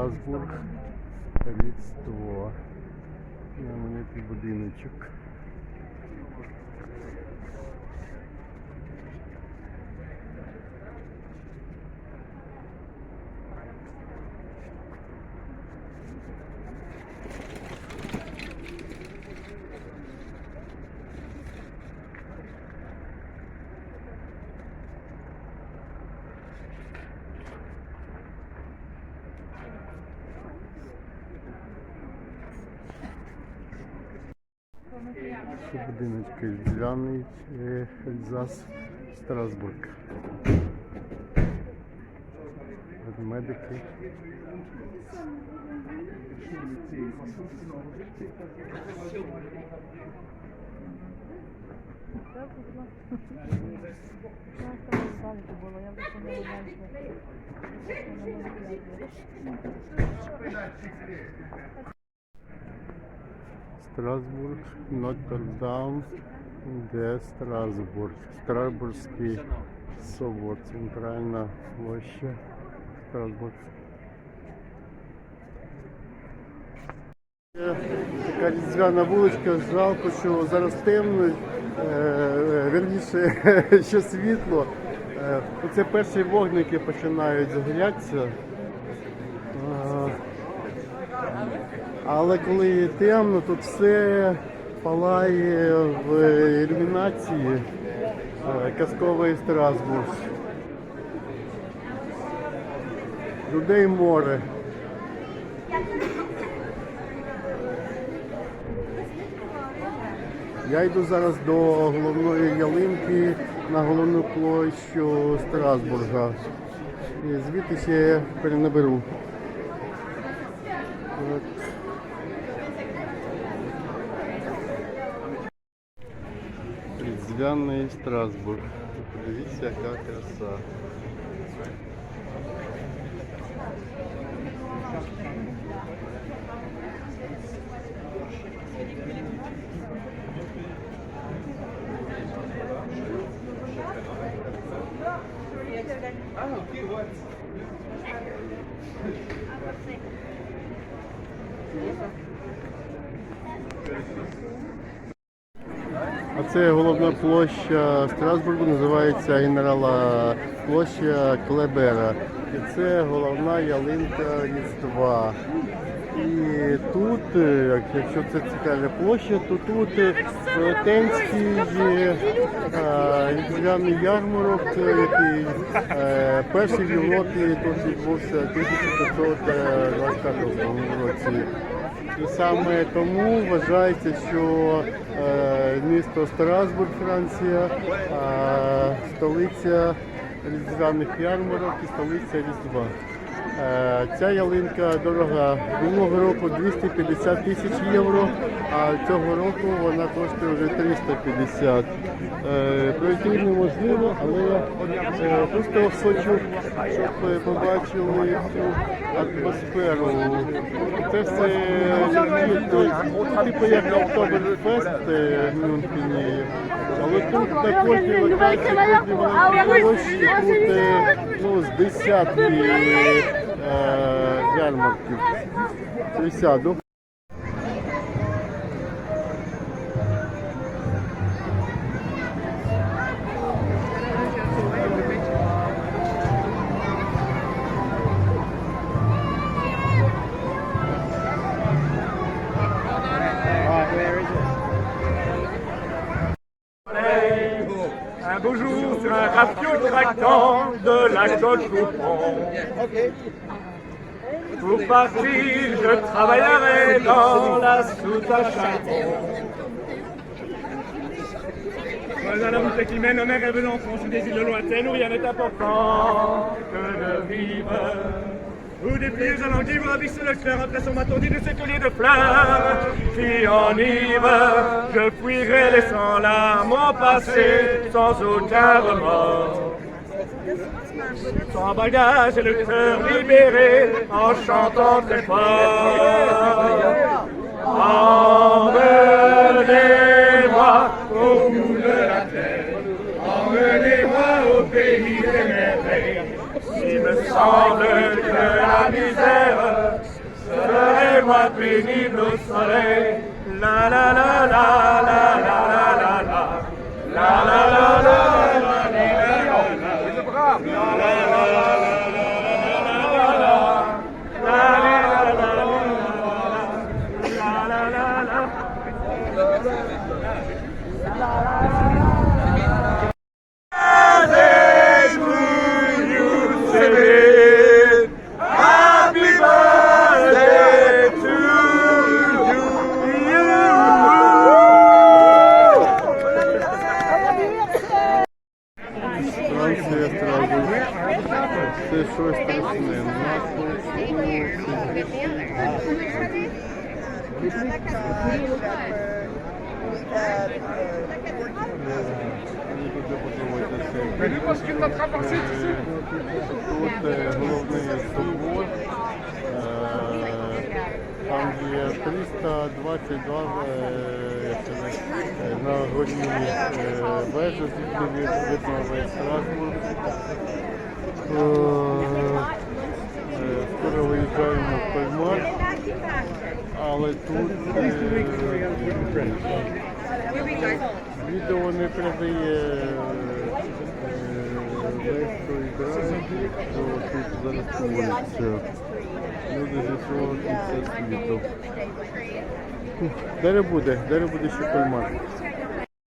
Страсбург, Різдво. Знаменитий будиночок. Це будиночки Зелений, е, Ельзас, Страсбург. Медики. я Страсбург, Нотр-Дам, де Страсбург. Страсбурзький собор, центральна площа Страсбург. Е, Така різдвяна вуличка, жалко, що зараз темно, е, е, що світло. Е, Оце перші вогники починають загорятися. Але коли темно, тут все палає в ілюмінації е, казковий Страсбург. Людей море. Я йду зараз до головної ялинки на головну площу Страсбурга. І звідти ще перенаберу. Різдвяний Страсбург. Подивіться, яка краса. А це головна площа Страсбургу, називається генерала площа Клебера. І це головна ялинка Різдва. І тут, е, якщо це цікава площа, то тут е, велетенський е, різдвяний ярмарок, який перший в Європі тут відбувся в 1525 році. І саме тому вважається, що місто Страсбург, Франція, столиця різдвяних ярмарок і столиця Різдва. Е, Ця ялинка дорога минулого року 250 тисяч євро, а цього року вона коштує вже 350. Е, Пройти неможливо, але е, просто хочу, щоб побачили цю атмосферу. Це все типу як Октоберфест е, в Мюнхені. Але тут на кожній локації, кожній е, ну, з десятки е, ярмарків. Присяду. Un beau jour un rafio tractant de la côte Coupon. Pour partir, je travaillerai dans la soute à charbon. Voilà la route qui mène aux mers et Besançon sur des îles lointaines où rien n'est important que de vivre. Où des pieds à l'endive avissent le cœur après son bâton dit de ce collier de fleurs qui enivre. Je fuirai laissant là mon passé sans aucun remords. Sans bagage et le cœur libéré en chantant très fort. Emmenez-moi au bout de la terre, emmenez-moi au pays des merveilles. Il me semble que la misère soleil. La la la la la la la la la. La la la la la la Like I said, that, uh. Тут головний собор. Там є 322 на горній вежі, звідки видно весь Страсбург. але тут е, відео не передає е, е, легко і то тут зараховується. Люди зі свого кінця світу. Далі буде, далі буде ще поймати.